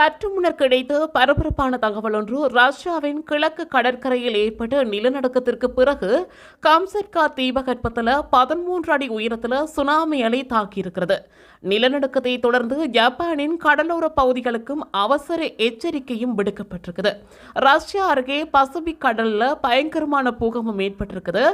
சற்று முன்னர் கிடைத்த பரபரப்பான தகவல் ஒன்று ரஷ்யாவின் கிழக்கு கடற்கரையில் ஏற்பட்ட நிலநடுக்கத்திற்கு பிறகு கம்சட்கா தீபகற்பத்தில் பதிமூன்று அடி உயரத்தில் சுனாமி அலை தாக்கியிருக்கிறது. நிலநடுக்கத்தை தொடர்ந்து ஜப்பானின் கடலோர பகுதிகளுக்கும் அவசர எச்சரிக்கையும் விடுக்கப்பட்டிருக்குது. ரஷ்யா அருகே பசிபிக் கடலில் பயங்கரமான பூகம்பம் ஏற்பட்டிருக்குது.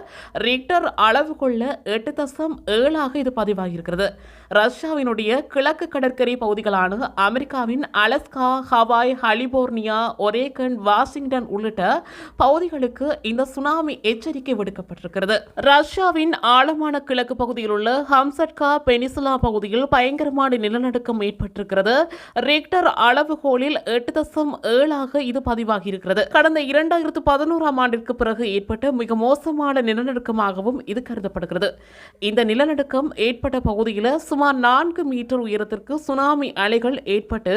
ரிக்டர் அளவுகொள்ள எட்டு தசம் ஏழாக இது பதிவாகியிருக்கிறது. ரஷ்யாவினுடைய கிழக்கு கடற்கரை பகுதிகளான அமெரிக்காவின் Alaska Hawaii California Oregon Washington உள்ளிட்ட பகுதிகளுக்கு இந்த சுனாமி எச்சரிக்கை விடுக்கப்பட்டிருக்கிறது. ரஷ்யாவின் ஆழமான கிழக்கு பகுதியில் உள்ள ஹம்சட்கா பெனிசுலா பகுதியில் பயங்கரமான நிலநடுக்கம் ஏற்பட்டிருக்கிறது. ரிக்டர் அளவுகோலில் எட்டு தசம் ஏழாக இது பதிவாகியிருக்கிறது. கடந்த இரண்டாயிரத்து பதினோராம் ஆண்டிற்கு பிறகு ஏற்பட்ட மிக மோசமான நிலநடுக்கமாகவும் இது கருதப்படுகிறது. இந்த நிலநடுக்கம் ஏற்பட்ட பகுதியில் சுமார் நான்கு மீட்டர் உயரத்திற்கு சுனாமி அலைகள் ஏற்பட்டு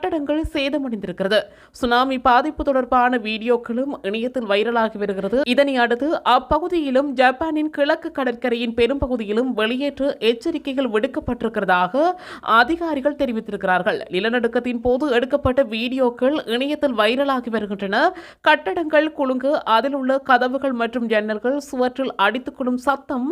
கட்டடங்கள் சேதமடைந்திருக்கிறது. சுனாமி பாதிப்பு தொடர்பான வீடியோக்களும் இணையத்தில் வைரலாகி வருகிறது. இதனை அடுத்து அப்பகுதியிலும் ஜப்பானின் கிழக்கு கடற்கரையின் பெரும்பகுதியிலும் வெளியேற்று எச்சரிக்கைகள் விடுக்கப்பட்டிருக்கிறதாக அதிகாரிகள் தெரிவித்திருக்கிறார்கள். நிலநடுக்கத்தின் போது எடுக்கப்பட்ட வீடியோக்கள் இணையத்தில் வைரலாகி வருகின்றன. கட்டடங்கள் குலுங்கு அதில் உள்ள கதவுகள் மற்றும் ஜன்னல்கள் சுவற்றில் அடித்துக்கொள்ளும் சத்தம்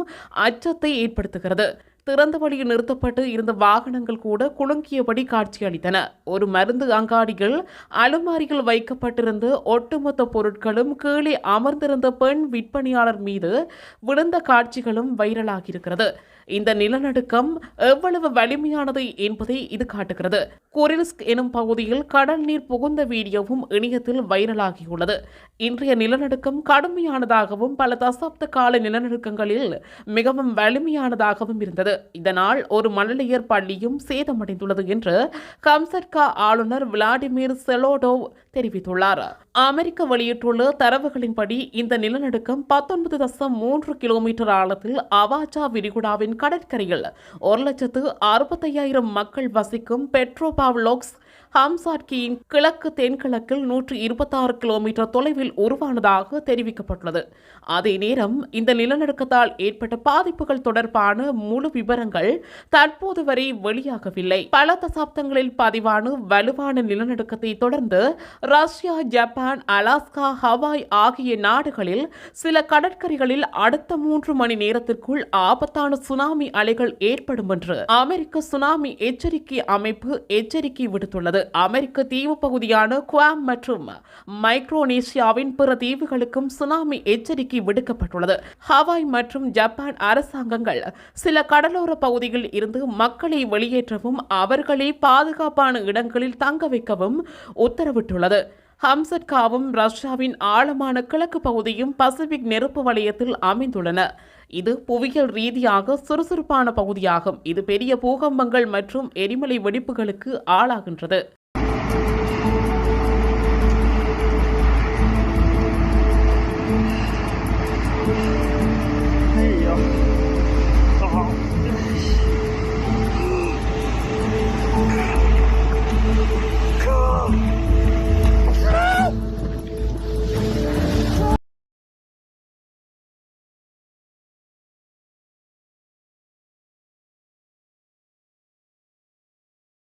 அச்சத்தை ஏற்படுத்துகிறது. திறந்த வழியில் நிறுத்தப்பட்டு இருந்த வாகனங்கள் கூட குலுங்கியபடி காட்சியளித்தன ஒரு மருந்து அங்காடியில் அலுமாரிகள் வைக்கப்பட்டிருந்த ஒட்டுமொத்த பொருட்களும் கீழே அமர்ந்திருந்த பெண் விற்பனையாளர் மீது விழுந்த காட்சிகளும் வைரலாகியிருக்கிறது. இந்த நிலநடுக்கம் எவ்வளவு வலிமையானது என்பதை இது காட்டுகிறது. குரில்ஸ்க் எனும் பகுதியில் கடல் நீர் புகுந்த வீடியோவும் இணையத்தில் வைரலாகியுள்ளது. இன்றைய நிலநடுக்கம் கடுமையானதாகவும் பல தசாப்த கால நிலநடுக்கங்களில் மிகவும் வலிமையானதாகவும் இருந்தது. இதனால் ஒரு மழலையர் பள்ளியும் சேதமடைந்துள்ளது என்று கம்சட்கா ஆளுநர் விளாடிமிர் செலோடோவ் தெரிவித்துள்ளார். அமெரிக்க வெளியிட்டுள்ள தரவுகளின்படி இந்த நிலநடுக்கம் பத்தொன்பது தசம் மூன்று கிலோமீட்டர் ஆழத்தில் அவாஜா விரிகுடாவின் கடற்கரையில் ஒரு லட்சத்து அறுபத்தையாயிரம் மக்கள் வசிக்கும் பெட்ரோபாவ்லோக்ஸ் ஹம்சாட்கியின் கிழக்கு தென்கிழக்கில் நூற்று இருபத்தாறு கிலோமீட்டர் தொலைவில் உருவானதாக தெரிவிக்கப்பட்டுள்ளது. அதே நேரம் இந்த நிலநடுக்கத்தால் ஏற்பட்ட பாதிப்புகள் தொடர்பான முழு விவரங்கள் தற்போது வரை வெளியாகவில்லை. பல தசாப்தங்களில் பதிவான வலுவான நிலநடுக்கத்தை தொடர்ந்து ரஷ்யா ஜப்பான் அலாஸ்கா ஹவாய் ஆகிய நாடுகளில் சில கடற்கரைகளில் அடுத்த மூன்று மணி நேரத்திற்குள் ஆபத்தான சுனாமி அலைகள் ஏற்படும் என்று அமெரிக்க சுனாமி எச்சரிக்கை அமைப்பு எச்சரிக்கை விடுத்துள்ளது. அமெரிக்க தீவு பகுதியான குவாம் மற்றும் மைக்ரோனேசியாவின் பிற தீவுகளுக்கும் சுனாமி எச்சரிக்கை விடுக்கப்பட்டுள்ளது. ஹவாய் மற்றும் ஜப்பான் அரசாங்கங்கள் சில கடலோர பகுதிகளில் இருந்து மக்களை வெளியேற்றவும் அவர்களை பாதுகாப்பான இடங்களில் தங்க வைக்கவும் உத்தரவிட்டுள்ளது. ஹம்சட்காவும் ரஷ்யாவின் ஆழமான கிழக்கு பகுதியும் பசிபிக் நெருப்பு வலயத்தில் அமைந்துள்ளன. இது புவியியல் ரீதியாக சுறுசுறுப்பான பகுதியாகும். இது பெரிய பூகம்பங்கள் மற்றும் எரிமலை வெடிப்புகளுக்கு ஆளாகின்றது. 走走好。